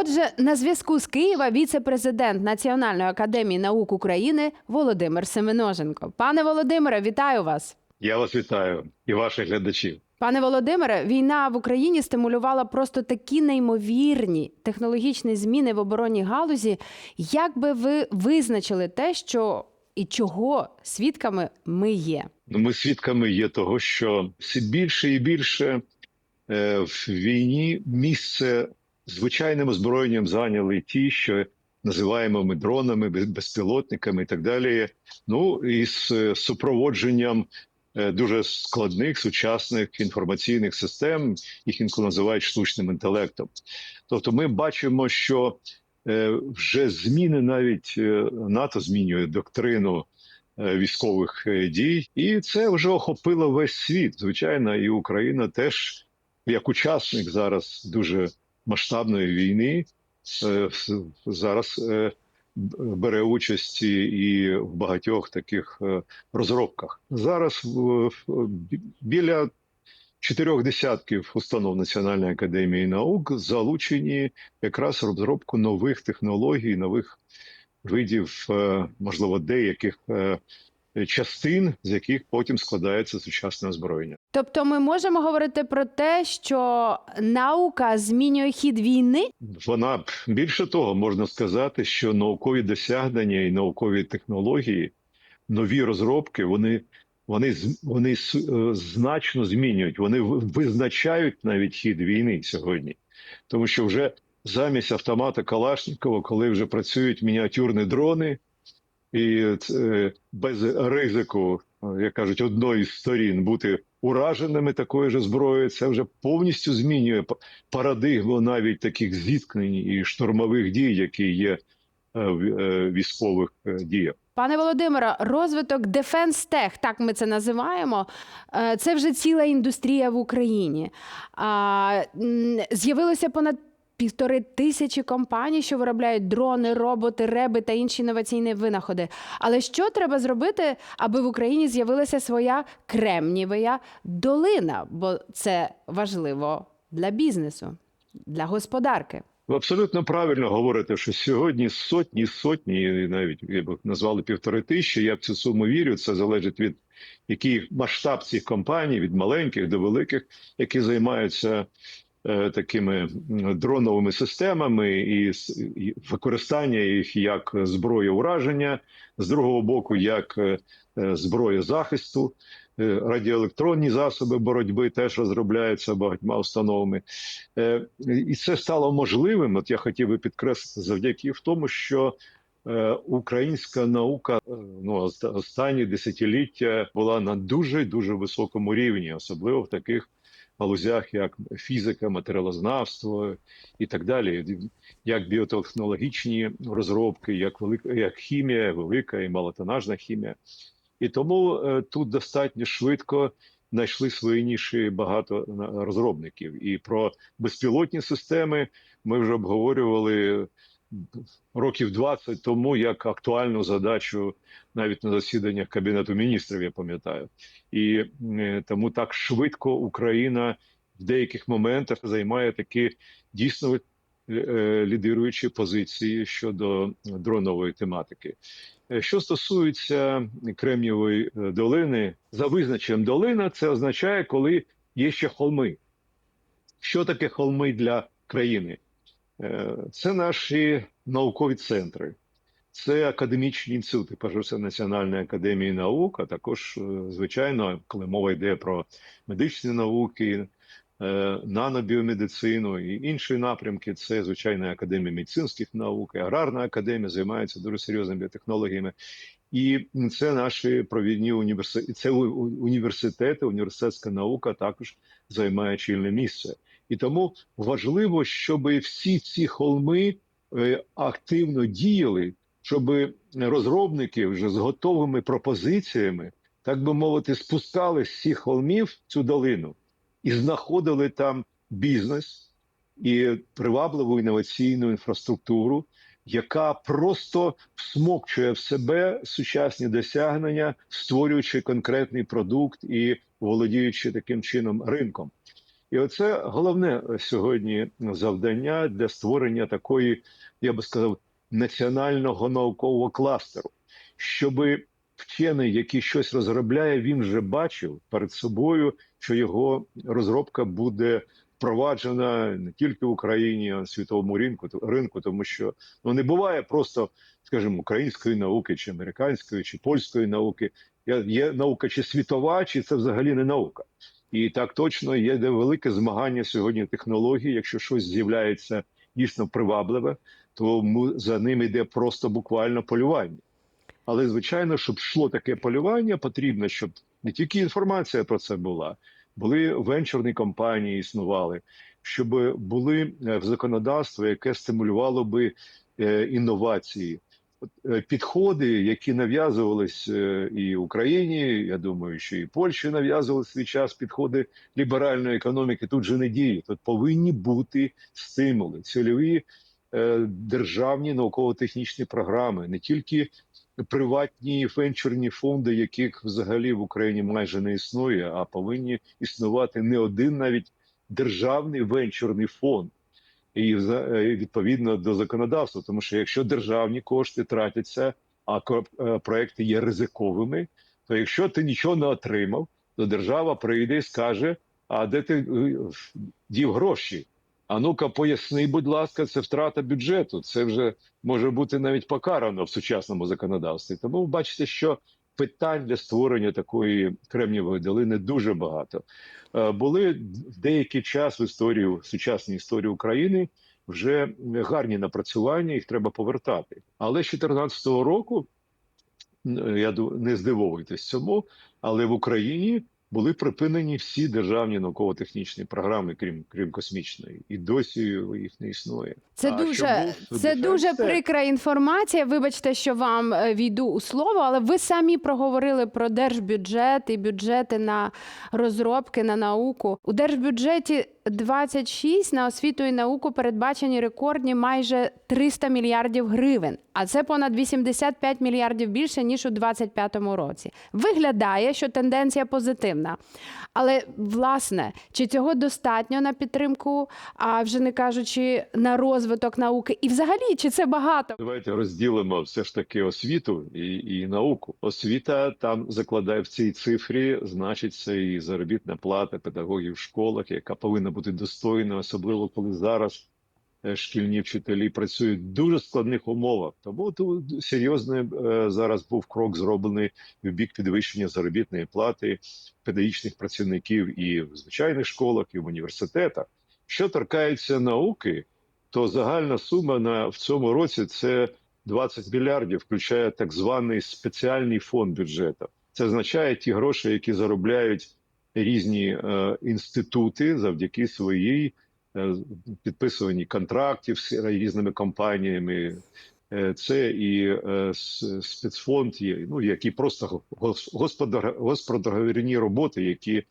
Отже, на зв'язку з Києва віце-президент Національної академії наук України Володимир Семеноженко. Пане Володимире, вітаю вас. Я вас вітаю і ваших глядачів. Пане Володимире, війна в Україні стимулювала просто такі неймовірні технологічні зміни в оборонній галузі. Як би ви визначили те, що і чого свідками ми є? Ну, Ми свідками є того, що все більше і більше е, в війні місце звичайним озброєнням зайняли ті, що називаємо ми дронами, безпілотниками і так далі. Ну і з е, супроводженням е, дуже складних сучасних інформаційних систем, їх інколи називають штучним інтелектом. Тобто, ми бачимо, що е, вже зміни навіть НАТО змінює доктрину військових дій, і це вже охопило весь світ. Звичайно, і Україна теж як учасник зараз дуже масштабної війни е, зараз е, бере участь і- в багатьох таких е, розробках. Зараз біля чотирьох десятків установ Національної академії наук залучені якраз розробку нових технологій, нових видів, можливо, деяких частин, з яких потім складається сучасне озброєння. Тобто, ми можемо говорити про те, що наука змінює хід війни? Вона більше того, можна сказати, що наукові досягнення і наукові технології, нові розробки, вони. Вони вони е, значно змінюють, вони визначають навіть хід війни сьогодні, тому що вже замість автомата Калашникова, коли вже працюють мініатюрні дрони, і це без ризику, е, як кажуть, одної з сторін бути ураженими такою ж зброєю, це вже повністю змінює парадигму навіть таких зіткнень і штурмових дій, які є е, в е, військових е, діях. Пане Володимире, розвиток Tech, так ми це називаємо. е, Це вже ціла індустрія в Україні. З'явилося понад півтори тисячі компаній, що виробляють дрони, роботи, реби та інші інноваційні винаходи. Але що треба зробити, аби в Україні з'явилася своя кремнієва долина? Бо це важливо для бізнесу, для господарки. Ви абсолютно правильно говорите, що сьогодні сотні, сотні, навіть я б назвали півтори тисячі. Я в цю суму вірю. Це залежить від який масштаб цих компаній, від маленьких до великих, які займаються такими дроновими системами і, використання їх як зброї ураження, з другого боку, як е, е, захисту. Е, Радіоелектронні засоби боротьби теж розробляються багатьма установами. Е, І це стало можливим. От я хотів би підкреслити завдяки в тому, що е, українська наука е, ну останні десятиліття була на дуже дуже високому рівні, особливо в таких галузях, як фізика, матеріалознавство і так далі, як біотехнологічні розробки, як велика як хімія, велика і малотонажна хімія. І тому е, тут достатньо швидко знайшли свої ніші багато на- розробників. І про безпілотні системи ми вже обговорювали років 20 тому як актуальну задачу навіть на засіданнях Кабінету міністрів, я пам'ятаю. І е, тому так швидко Україна в деяких моментах займає такі дійсно е, лідируючі позиції щодо дронової тематики. Е, Що стосується Кремнієвої е, долини, за визначенням долина це означає, коли є ще холми. Що таке холми для країни? Е, Це наші наукові центри, це академічні інститути, перш Національної академії наук, а також, е, звичайно, коли мова йде про медичні науки, е, нанобіомедицину і інші напрямки, це звичайно академія медицинських наук, аграрна академія займається дуже серйозними біотехнологіями. І це наші провідні університети. Це університети, університетська наука також займає чільне місце. І тому важливо, щоб всі ці холми е, активно діяли, щоб розробники вже з готовими пропозиціями, так би мовити, спускали з цих холмів цю долину і знаходили там бізнес і привабливу інноваційну інфраструктуру, яка просто всмокчує в себе сучасні досягнення, створюючи конкретний продукт і володіючи таким чином ринком. І оце головне сьогодні завдання для створення такої, я би сказав, національного наукового кластеру, щоб вчений, який щось розробляє, він вже бачив перед собою, що його розробка буде впроваджена не тільки в Україні, а й в світовому ринку, ринку, тому що ну не буває просто, скажімо, української науки, чи американської, чи польської науки. Є, наука чи світова, чи це взагалі не наука. І так точно є велике змагання сьогодні технологій. Якщо щось з'являється дійсно привабливе, то за ним йде просто буквально полювання. Але звичайно, щоб йшло таке полювання, потрібно, щоб не тільки інформація про це була, були венчурні компанії, існували, щоб були е, в законодавство, яке стимулювало би е, інновації. Е, Підходи, які нав'язувались і Україні, я думаю, що і Польщі нав'язували свій час підходи ліберальної економіки. Тут же не діють. Тут повинні бути стимули, цільові державні науково-технічні програми, не тільки приватні венчурні фонди, яких взагалі в Україні майже не існує, а повинні існувати не один навіть державний венчурний фонд. І е, відповідно до законодавства, тому що якщо державні кошти тратяться, а е, проекти є ризиковими, то якщо ти нічого не отримав, то держава прийде і скаже: А де ти е, дів гроші? А ну-ка, поясни, будь ласка, це втрата бюджету. Це вже може бути навіть покарано в сучасному законодавстві. Тому бачите, що питань для створення такої кремнієвої долини дуже багато. Е, Були в деякий час в історії, сучасній історії України вже гарні напрацювання, їх треба повертати. Але з 2014 року я не здивовуйтесь цьому, але в Україні були припинені всі державні науково-технічні програми, крім крім космічної, і досі їх не існує. Це А дуже, був це дуже все. прикра інформація. Вибачте, що вам е, війду у слово, але ви самі проговорили про держбюджет і бюджети на розробки на науку. У держбюджеті 26 на освіту і науку передбачені рекордні майже 300 мільярдів гривень, а це понад 85 мільярдів більше ніж у 2025 році. Виглядає, що тенденція позитивна. Але власне, чи цього достатньо на підтримку, а вже не кажучи на розвиток науки, і взагалі чи це багато? Давайте розділимо все ж таки освіту і, і науку. Освіта там закладає в цій цифрі, значить, це і заробітна плата педагогів в школах, яка повинна бути достойною, особливо коли зараз е, шкільні вчителі працюють в дуже складних умовах. Тому тут серйозний е, зараз був крок зроблений в бік підвищення заробітної плати педагогічних працівників і в звичайних школах, і в університетах. Що торкається науки, то загальна сума на в цьому році це 20 мільярдів, включає так званий спеціальний фонд бюджету. Це означає ті гроші, які заробляють різні е, інститути завдяки своїй е, підписуванні контрактів з різними компаніями. Е, Це і спецфонд, є, ну які просто гос- господар, роботи, які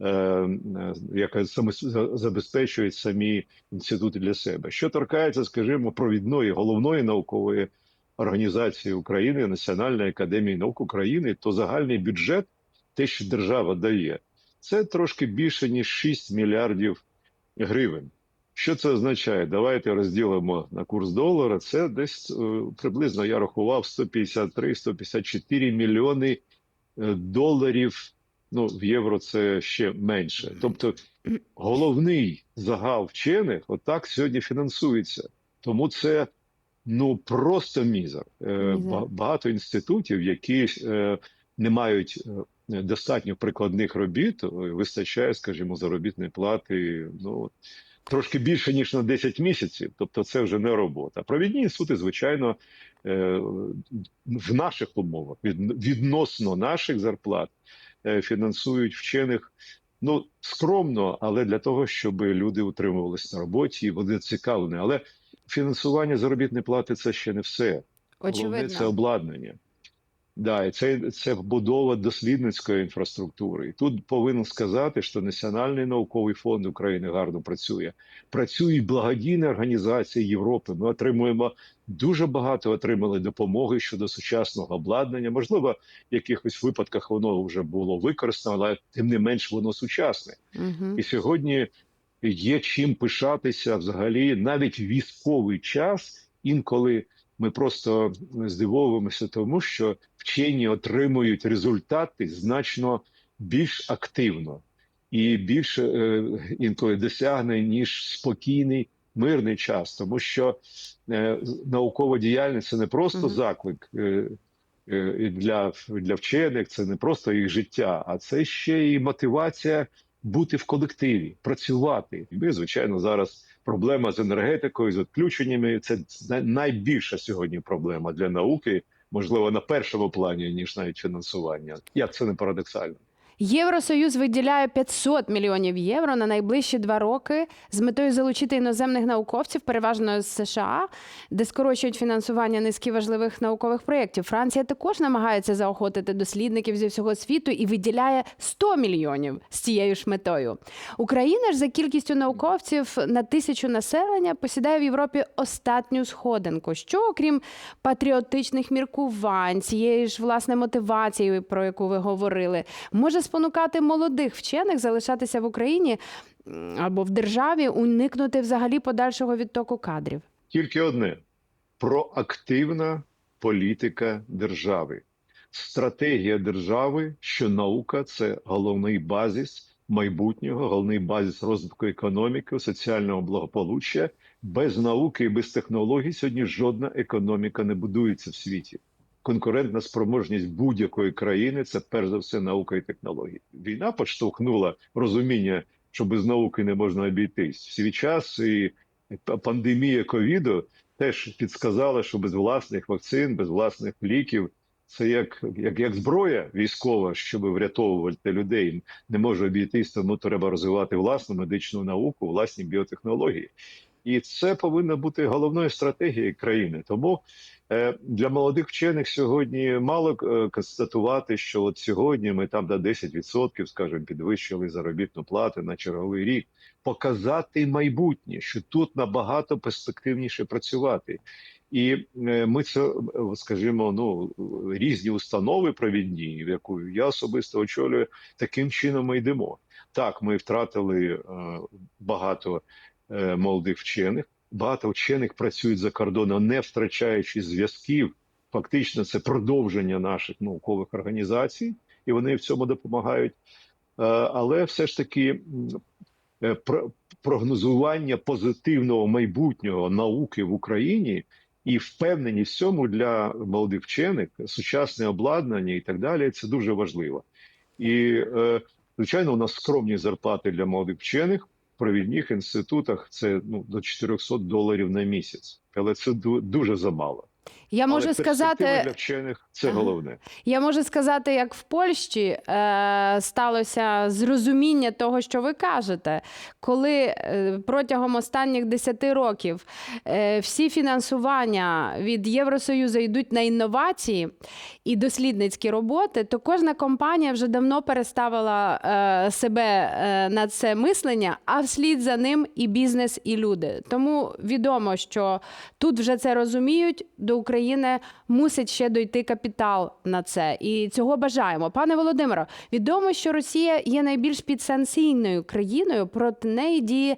е, яка саме за- забезпечують самі інститути для себе. Що торкається, скажімо, провідної головної наукової організації України, Національної академії наук України, то загальний бюджет, те, що держава дає, це трошки більше ніж 6 мільярдів гривень. Що це означає? Давайте розділимо на курс долара. Це десь е, приблизно я рахував 153-154 мільйони е, доларів. Ну, в євро це ще менше. Тобто головний загал вчених отак сьогодні фінансується. Тому це ну просто мізер. Е, Багато інститутів, які не мають достатньо прикладних робіт, е, вистачає, скажімо, заробітної плати. Ну трошки більше ніж на 10 місяців. Тобто, це вже не робота. Провідні інститути, звичайно, е, в наших умовах відносно наших зарплат е, фінансують вчених. Ну скромно, але для того, щоб люди утримувалися на роботі, і вони цікавлені. Але фінансування заробітної плати це ще не все. Головне це обладнання. Да, і це, це вбудова дослідницької інфраструктури. І тут повинен сказати, що Національний науковий фонд України гарно працює. Працюють благодійні організації Європи. Ми отримуємо дуже багато отримали допомоги щодо сучасного обладнання. Можливо, в якихось випадках воно вже було використано, але тим не менш воно сучасне. Угу. І сьогодні є чим пишатися взагалі навіть військовий час. Інколи ми просто здивовуємося тому, що вчені отримують результати значно більш активно і більше е, інколи досягне ніж спокійний мирний час, тому що е, наукова діяльність це не просто Мгм. заклик е, е, для, для вчених, це не просто їх життя, а це ще і мотивація бути в колективі, працювати. Ми, звичайно, зараз проблема з енергетикою, з відключеннями. Це найбільша сьогодні проблема для науки, можливо, на першому плані, ніж навіть фінансування. Як це не парадоксально? Євросоюз виділяє 500 мільйонів євро на найближчі два роки з метою залучити іноземних науковців, переважно з США, де скорочують фінансування низки важливих наукових проєктів. Франція також намагається заохотити дослідників зі всього світу і виділяє 100 мільйонів з цією ж метою. Україна ж за кількістю науковців на тисячу населення посідає в Європі остатню сходинку. Що окрім патріотичних міркувань, цієї ж власне мотивації, про яку ви говорили, може спонукати молодих вчених залишатися в Україні або в державі, уникнути взагалі подальшого відтоку кадрів. Тільки одне проактивна політика держави, стратегія держави, що наука це головний базис майбутнього, головний базис розвитку економіки, соціального благополуччя. Без науки і без технологій сьогодні жодна економіка не будується в світі. Конкурентна спроможність будь-якої країни це перш за все наука і технології. Війна підштовхнула розуміння, що без науки не можна обійтись. Свій час і пандемія ковіду теж підсказала, що без власних вакцин, без власних ліків це як, як, як зброя військова, щоб врятовувати людей. Не може обійтись, тому треба розвивати власну медичну науку, власні біотехнології. І це повинна бути головною стратегією країни. Тому для молодих вчених сьогодні мало е, констатувати, що от сьогодні ми там до 10%, скажімо, підвищили заробітну плату на черговий рік. Показати майбутнє, що тут набагато перспективніше працювати. І е, ми це, е, скажімо, ну різні установи провідні, в яку я особисто очолюю, таким чином ми йдемо. Так, ми втратили е, багато е, молодих вчених. Багато вчених працюють за кордоном, не втрачаючи зв'язків. Фактично, це продовження наших наукових організацій, і вони в цьому допомагають. Е, Але все ж таки е, про- прогнозування позитивного майбутнього науки в Україні і впевненість в цьому для молодих вчених, сучасне обладнання і так далі. Це дуже важливо. І е, звичайно, у нас скромні зарплати для молодих вчених провідних інститутах. Це ну до 400 доларів на місяць, але це ду- дуже замало. Я Але можу сказати, для вчених це головне. Я можу сказати, як в Польщі е, сталося зрозуміння того, що ви кажете, коли е, протягом останніх 10 років е, всі фінансування від Євросоюзу йдуть на інновації і дослідницькі роботи, то кожна компанія вже давно переставила е, себе е, на це мислення, а вслід за ним і бізнес, і люди. Тому відомо, що тут вже це розуміють. До України мусить ще дойти капітал на це, і цього бажаємо. Пане Володимиро, відомо, що Росія є найбільш підсанкційною країною. Проти неї діє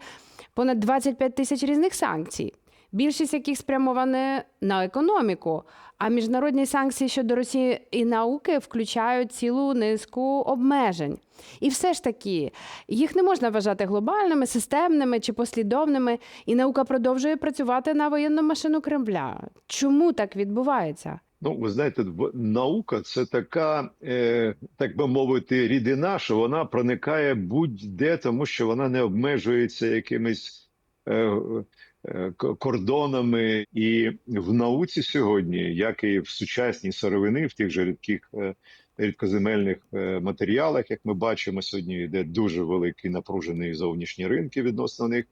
понад 25 тисяч різних санкцій. Більшість яких спрямовані на економіку. А міжнародні санкції щодо Росії і науки включають цілу низку обмежень. І все ж таки, їх не можна вважати глобальними, системними чи послідовними, і наука продовжує працювати на воєнну машину Кремля. Чому так відбувається? Ну, ви знаєте, наука це така, е, так би мовити, рідина, що вона проникає будь-де, тому що вона не обмежується якимись е, кордонами. І в науці сьогодні, як і в сучасній сировини, в тих же рідких е, рідкоземельних е, матеріалах, як ми бачимо сьогодні, йде дуже великий напружений зовнішні ринки відносно них.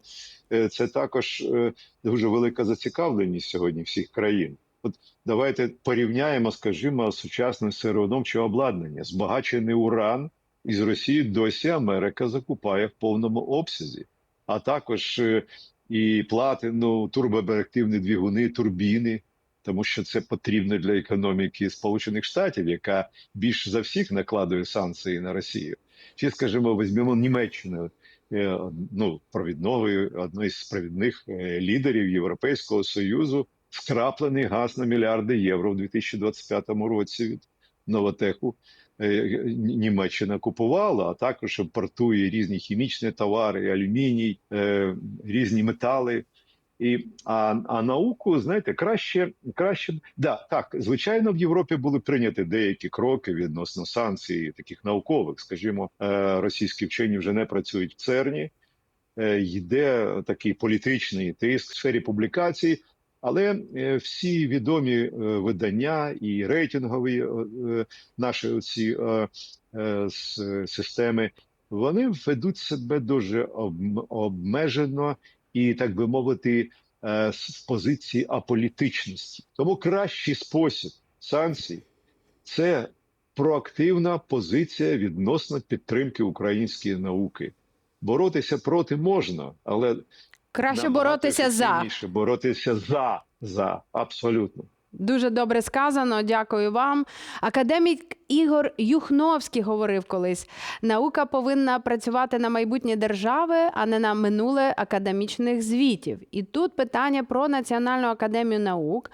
Е, Це також е, дуже велика зацікавленість сьогодні всіх країн. От давайте порівняємо, скажімо, сучасне сировиномче обладнання. Збагачений уран із Росії досі Америка закупає в повному обсязі, а також е, і платину, турбореактивні двигуни, турбіни, тому що це потрібно для економіки Сполучених Штатів, яка більш за всіх накладує санкції на Росію. Чи, скажімо, візьмемо Німеччину, е, ну, провідного, одної з провідних е, лідерів Європейського Союзу, скраплений газ на мільярди євро в 2025 році від Новотеху. Е, Німеччина купувала, а також імпортує різні хімічні товари, алюміній, е, різні метали. І, а, а науку, знаєте, краще, краще, да, так, звичайно, в Європі були прийняті деякі кроки відносно санкцій, таких наукових. Скажімо, е, російські вчені вже не працюють в ЦЕРНі, йде такий політичний тиск в сфері публікацій, але е, всі відомі е, видання і рейтингові е, наші ці системи, вони ведуть себе дуже обмежено і, так би мовити, з позиції аполітичності. Тому кращий спосіб санкцій це проактивна позиція відносно підтримки української науки. Боротися проти можна, але Краще боротися за. боротися за, за абсолютно. Дуже добре сказано. Дякую вам. Академік Ігор Юхновський говорив колись: наука повинна працювати на майбутнє держави, а не на минуле академічних звітів. І тут питання про Національну академію наук,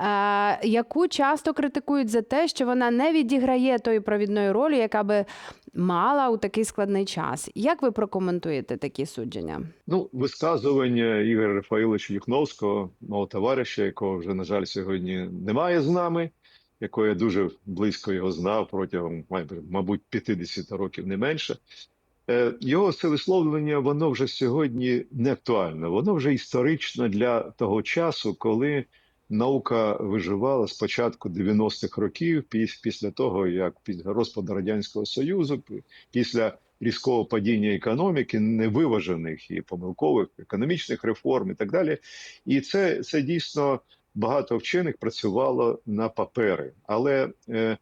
е, яку часто критикують за те, що вона не відіграє тої провідної ролі, яка би мала у такий складний час. Як ви прокоментуєте такі судження? Ну, висказування Ігоря Рафаїловича Юхновського, мого товариша, якого вже, на жаль, сьогодні немає з нами, якого я дуже близько його знав протягом, мабуть, 50 років не менше. Е, Його це висловлення, воно вже сьогодні не актуальне. Воно вже історично для того часу, коли наука виживала з початку 90-х років, піс- після того, як після розпаду Радянського Союзу, після різкого падіння економіки, невиважених і помилкових економічних реформ і так далі. І це, це дійсно багато вчених працювало на папери, але е,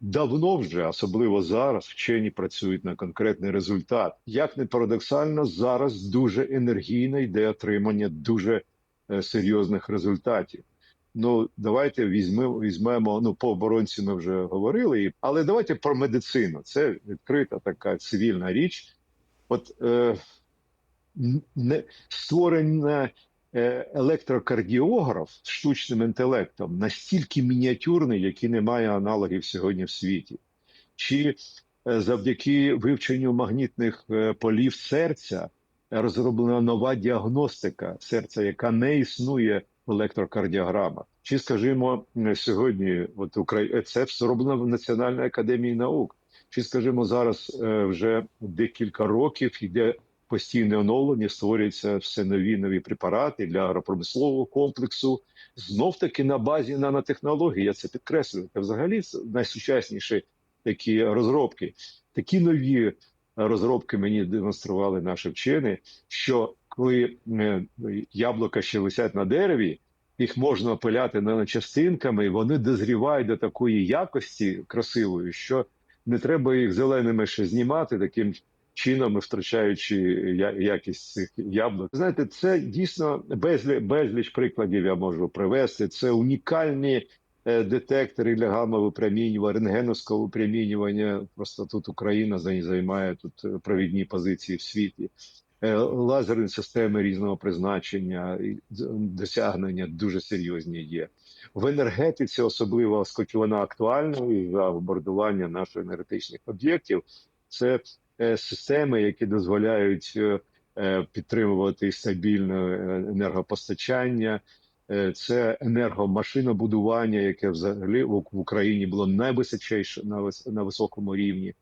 давно вже, особливо зараз, вчені працюють на конкретний результат. Як не парадоксально, зараз дуже енергійно йде отримання дуже серйозних результатів. Ну, давайте візьмемо, візьмемо. Ну, по оборонці ми вже говорили, але давайте про медицину. Це відкрита така цивільна річ. От е, не створення е, електрокардіограф з штучним інтелектом настільки мініатюрний, який не має аналогів сьогодні в світі, чи е, завдяки вивченню магнітних е, полів серця розроблена нова діагностика серця, яка не існує в електрокардіограмах. Чи, скажімо, сьогодні, от Украї... це зроблено в Національній академії наук. Чи, скажімо, зараз е, вже декілька років йде постійне оновлення, створюються все нові нові препарати для агропромислового комплексу. Знов таки на базі нанотехнологій. Я це підкреслюю. Це взагалі найсучасніші такі розробки. Такі нові розробки мені демонстрували наші вчені, що коли е, яблука ще висять на дереві, їх можна опиляти наночастинками, і вони дозрівають до такої якості красивої, що не треба їх зеленими ще знімати таким чином, втрачаючи якість цих яблук. Знаєте, це дійсно безліч, безліч прикладів я можу привести. Це унікальні детектори для гамма-випромінювання, рентгеновського випромінювання. Просто тут Україна займає тут е, провідні позиції в світі. Е, Лазерні системи різного призначення і досягнення дуже серйозні є в енергетиці, особливо оскільки вона актуальна і за бомбардування наших енергетичних об'єктів. Це е, системи, які дозволяють е, е, підтримувати стабільне е, енергопостачання. Е, Це енергомашинобудування, яке взагалі в Україні було найвисочайше на на високому рівні.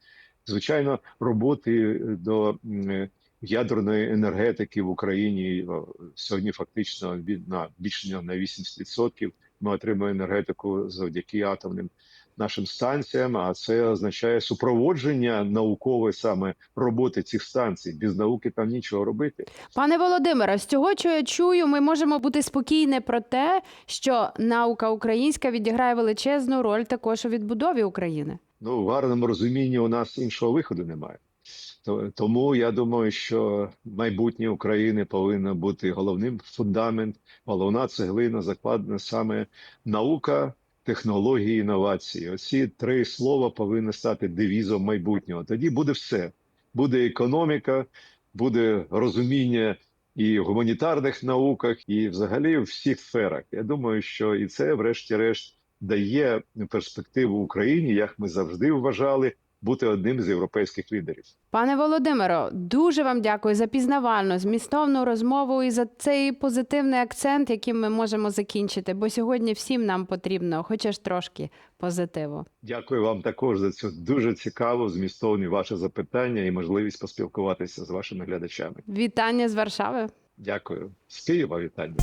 Звичайно, роботи до е, ядерної енергетики в Україні сьогодні фактично на більше на 80% ми отримуємо енергетику завдяки атомним нашим станціям. А це означає супроводження наукової саме роботи цих станцій. Без науки там нічого робити. Пане Володимире, з цього, що я чую, ми можемо бути спокійні про те, що наука українська відіграє величезну роль також у відбудові України. Ну в гарному розумінні у нас іншого виходу немає. То- Тому я думаю, що майбутнє України повинно бути головним фундамент, головна цеглина закладена саме наука, технології, інновації. Оці три слова повинні стати девізом майбутнього. Тоді буде все. Буде економіка, буде розуміння і в гуманітарних науках, і взагалі в всіх сферах. Я думаю, що і це, врешті-решт, дає перспективу Україні, як ми завжди вважали, бути одним з європейських лідерів. Пане Володимиро, дуже вам дякую за пізнавальну, змістовну розмову і за цей позитивний акцент, яким ми можемо закінчити. Бо сьогодні всім нам потрібно, хоча ж трошки позитиву. Дякую вам також за цю дуже цікаву, змістовні ваші запитання і можливість поспілкуватися з вашими глядачами. Вітання з Варшави. Дякую з Києва. Вітання.